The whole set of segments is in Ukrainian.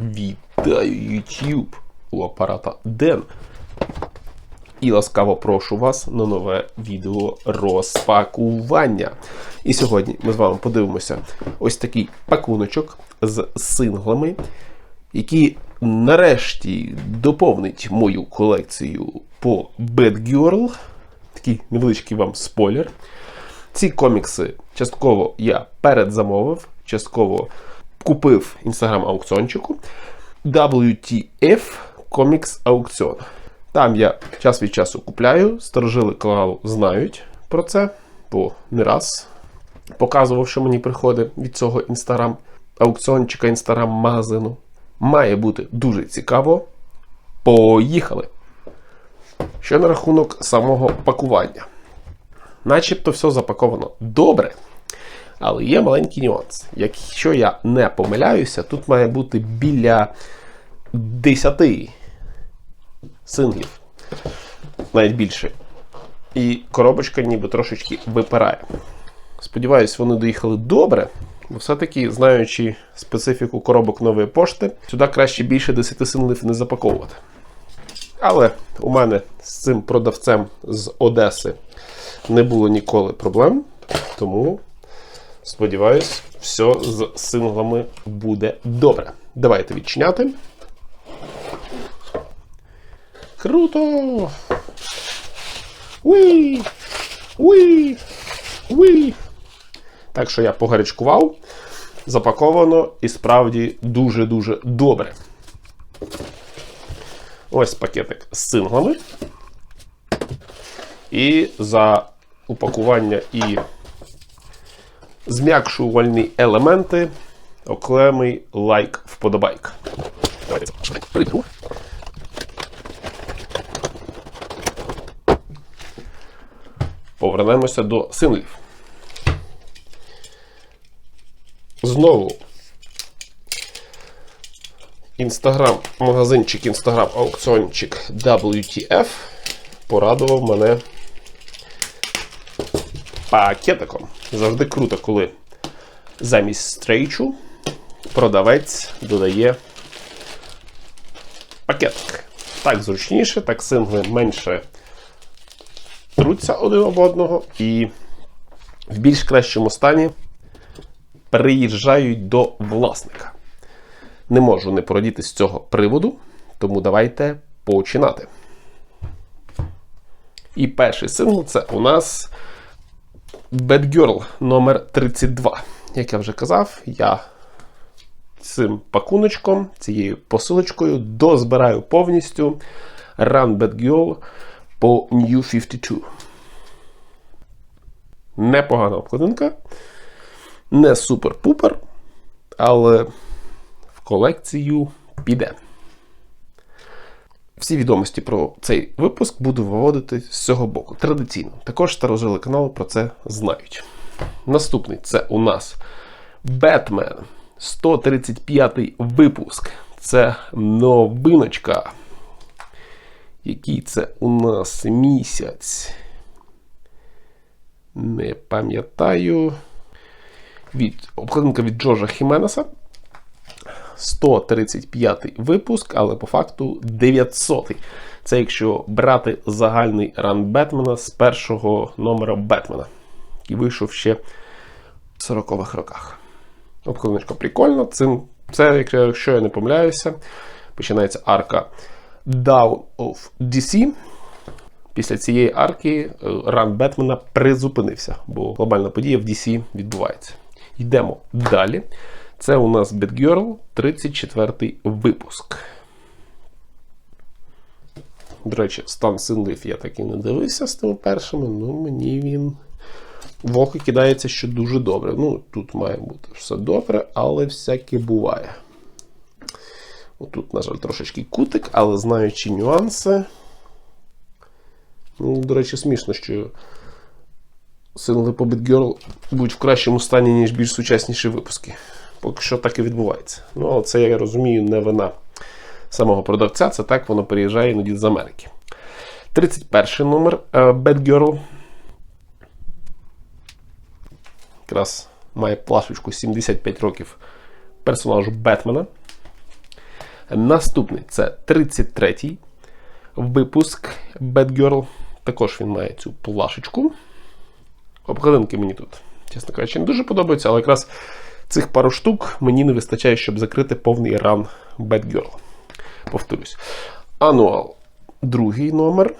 Вітаю YouTube у апарата Ден. І ласкаво прошу вас на нове відео розпакування. І сьогодні ми з вами подивимося ось такий пакуночок з синглами, які нарешті доповнить мою колекцію по Bad Girl. Такий невеличкий вам спойлер. Ці комікси частково я передзамовив, частково купив інстаграм-аукціончику WTF Comics Аукціон. Там я час від часу купляю, старожили каналу знають про це, бо не раз показував, що мені приходить від цього інстаграм-аукціончика, інстаграм-магазину. Має бути дуже цікаво. Поїхали! Що на рахунок самого пакування? Начебто все запаковано добре. Але є маленький нюанс. Якщо я не помиляюся, тут має бути біля 10 синглів, навіть більше. І коробочка ніби трошечки випирає. Сподіваюсь, вони доїхали добре, бо все-таки, знаючи специфіку коробок нової пошти, сюди краще більше 10 синглів не запаковувати. Але у мене з цим продавцем з Одеси не було ніколи проблем, тому сподіваюсь, все з синглами буде добре. Давайте відчиняти. Круто! Уй! Уй! Уй! Так що я погарячкував. Запаковано і справді дуже-дуже добре. Ось пакетик з синглами. І за упакування і зм'якшувальні елементи окремий лайк вподобайк. Давайте. Повернемося до синглів. Знову інстаграм-магазинчик, інстаграм-аукціончик WTF порадував мене пакетиком. Завжди круто, коли замість стрейчу продавець додає пакетик. Так зручніше, так сингли менше труться один об одного і в більш кращому стані приїжджають до власника. Не можу не порадіти з цього приводу, тому давайте починати. І перший сингл це у нас Bad Girl номер 32 Як я вже казав, я цим пакуночком, цією посилочкою дозбираю повністю Run Bad Girl по New 52. Непогана обкладинка. Не супер-пупер, але в колекцію піде. Всі відомості про цей випуск буду виводити з цього боку. Традиційно. Також старожили каналу про це знають. Наступний це у нас Бетмен. 135-й випуск. Це новиночка. Який це у нас місяць? Не пам'ятаю. Від, Обкладинка від Джорджа Хіменеса. 135 випуск, але по факту 900. Це якщо брати загальний ран Бетмена з першого номера Бетмена, який вийшов ще в 40-х роках. Обкладиночка прикольна. Цим, це, якщо я не помиляюся, починається арка Down of DC. Після цієї арки ран Бетмена призупинився, бо глобальна подія в DC відбувається. Йдемо далі. Це у нас Batgirl, 34 випуск. До речі, стан синлів я так і не дивився з тими першими, ну мені він в око кидається, що дуже добре. Ну, тут має бути все добре, але всяке буває. Тут, на жаль, трошечки кутик, але знаючи нюанси. Ну, До речі, смішно, що сингли по Batgirl будуть в кращому стані, ніж більш сучасніші випуски. Поки що так і відбувається. Ну, це, я розумію, не вина самого продавця, це так воно приїжджає іноді з Америки. 31 номер Bad Girl. Якраз має плашечку 75 років персонажу Бетмена. Наступний це 33-й випуск Bad Girl. Також він має цю плашечку. Обкладинки мені тут, чесно кажучи, не дуже подобаються, але якраз цих пару штук мені не вистачає, щоб закрити повний ран Bad Girl. Повторюсь. Ануал. Другий номер.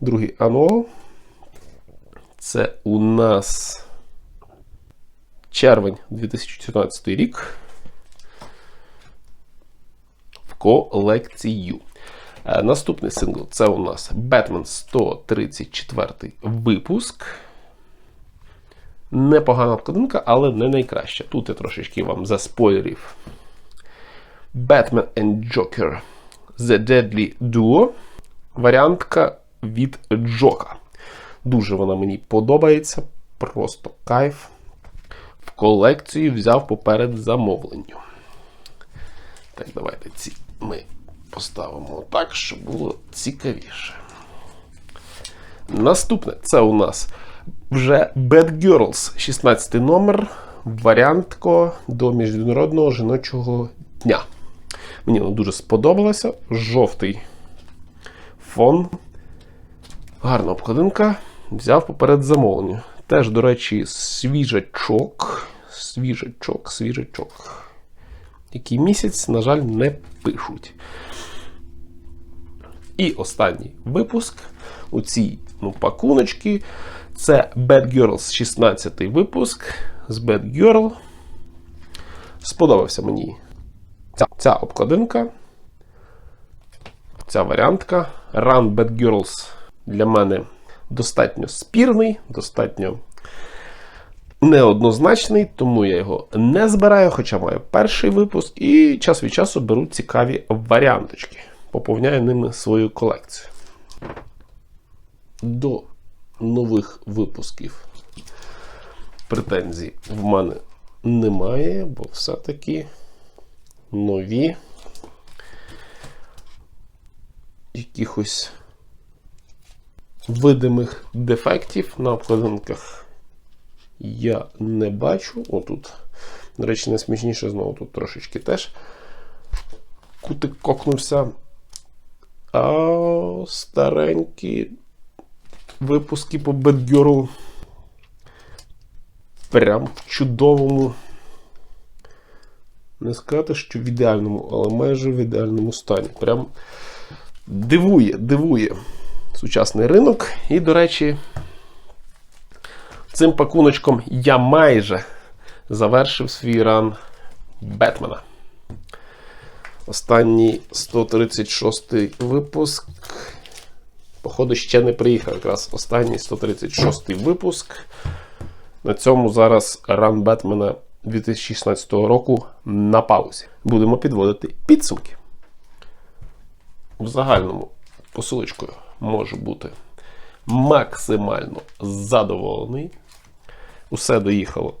Другий ануал. Це у нас червень 2014 рік. В колекцію. Е, Наступний сингл це у нас Batman 134 випуск. Непогана обкладинка, але не найкраща. Тут я трошечки вам заспойлерів. Batman and Joker The Deadly Duo. Варіантка від Джока. Дуже вона мені подобається. Просто кайф. В колекцію взяв поперед замовленню. Так, давайте ці ми поставимо так, щоб було цікавіше. Наступне це у нас вже Bad Girls, 16 номер. Варіантко до Міжнародного жіночого дня. Мені воно дуже сподобалося. Жовтий фон. Гарна обкладинка. Взяв поперед замовлення. Теж, до речі, свіжачок. Свіжачок, свіжачок. Який місяць, на жаль, не пишуть. І останній випуск у цій ну, пакуночці. Це Bad Girls 16 випуск з Bad Girl. Сподобався мені ця, ця обкладинка. Ця варіантка. Run Bad Girls для мене достатньо спірний, достатньо неоднозначний, тому я його не збираю, хоча маю перший випуск, і час від часу беру цікаві варіанточки. Поповняю ними свою колекцію. До нових випусків претензій в мене немає, бо все-таки нові якихось видимих дефектів на обкладинках я не бачу. Отут, до речі, найсмішніше знову тут трошечки теж кутик кокнувся. А старенькі випуски по Бедгеру прям в чудовому. Не сказати, що в ідеальному, але майже в ідеальному стані. Прям дивує, дивує сучасний ринок. І, до речі, цим пакуночком я майже завершив свій ран Бетмена. Останній 136 випуск. Походу, ще не приїхав. Якраз останній 136 випуск. На цьому зараз ран Бетмена 2016 року на паузі. Будемо підводити підсумки. В загальному посилочкою можу бути максимально задоволений. Усе доїхало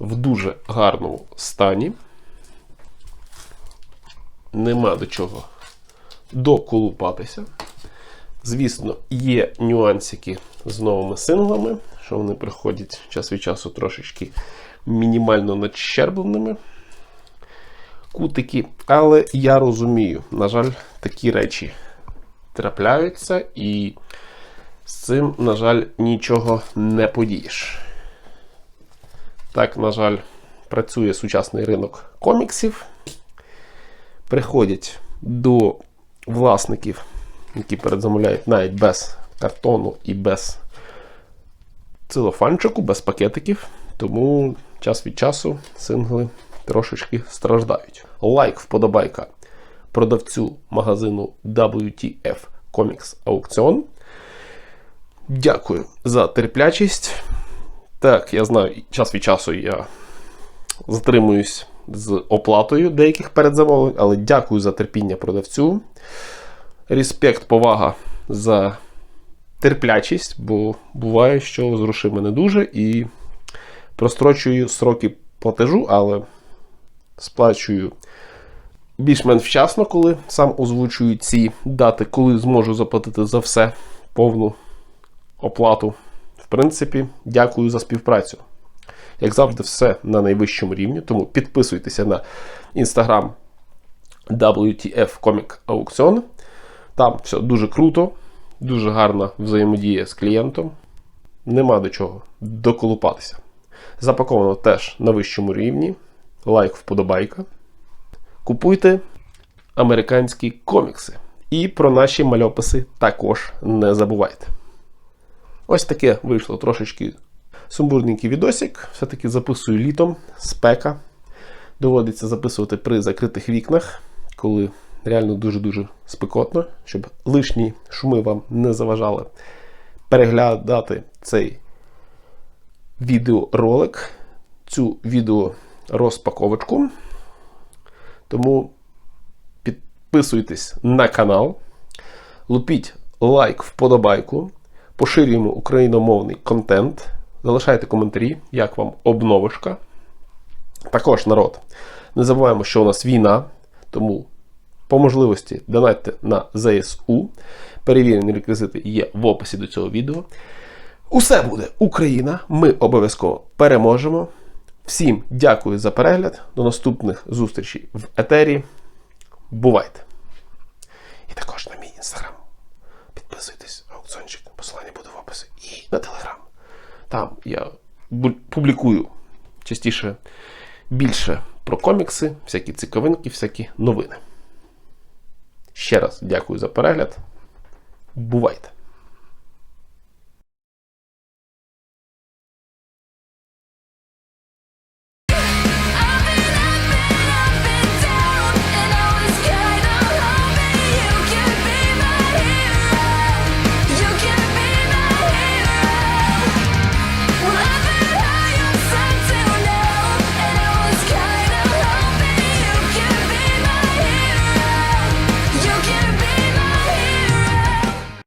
в дуже гарному стані. Нема до чого доколупатися. Звісно, є нюансики з новими синглами, що вони приходять час від часу трошечки мінімально надщербленими кутики. Але я розумію, на жаль, такі речі трапляються, і з цим, на жаль, нічого не подієш. Так, на жаль, працює сучасний ринок коміксів. Приходять до власників, які передзамовляють навіть без картону і без целофанчику, без пакетиків. Тому час від часу сингли трошечки страждають. Лайк, вподобайка продавцю магазину WTF Comics Auktion. Дякую за терплячість. Так, я знаю, час від часу я затримуюсь з оплатою деяких передзамовлень, але дякую за терпіння продавцю. Респект, повага за терплячість, бо буває, що з грошима не дуже і прострочую сроки платежу, але сплачую більш-менш вчасно, коли сам озвучую ці дати, коли зможу заплатити за все повну оплату. В принципі, дякую за співпрацю. Як завжди, все на найвищому рівні. Тому підписуйтеся на інстаграм WTF Comic Аукціон. Там все дуже круто, дуже гарна взаємодія з клієнтом. Нема до чого доколупатися. Запаковано теж на вищому рівні. Лайк, вподобайка. Купуйте американські комікси. І про наші мальописи також не забувайте. Ось таке вийшло трошечки сумбурненький відосик. Все-таки записую літом, спека. Доводиться записувати при закритих вікнах, коли реально дуже-дуже спекотно, щоб лишні шуми вам не заважали переглядати цей відеоролик, цю відеорозпаковочку. Тому підписуйтесь на канал, лупіть лайк, вподобайку, поширюємо україномовний контент, залишайте коментарі, як вам обновишка. Також народ. Не забуваємо, що у нас війна, тому по можливості донатьте на ЗСУ. Перевірені реквізити є в описі до цього відео. Усе буде Україна. Ми обов'язково переможемо. Всім дякую за перегляд. До наступних зустрічей в етері. Бувайте! І також на мій інстаграм. Підписуйтесь, аукціончик, посилання буде в описі. І на телеграм. Там я публікую частіше більше про комікси, всякі цікавинки, всякі новини. Ще раз дякую за перегляд. Бувайте!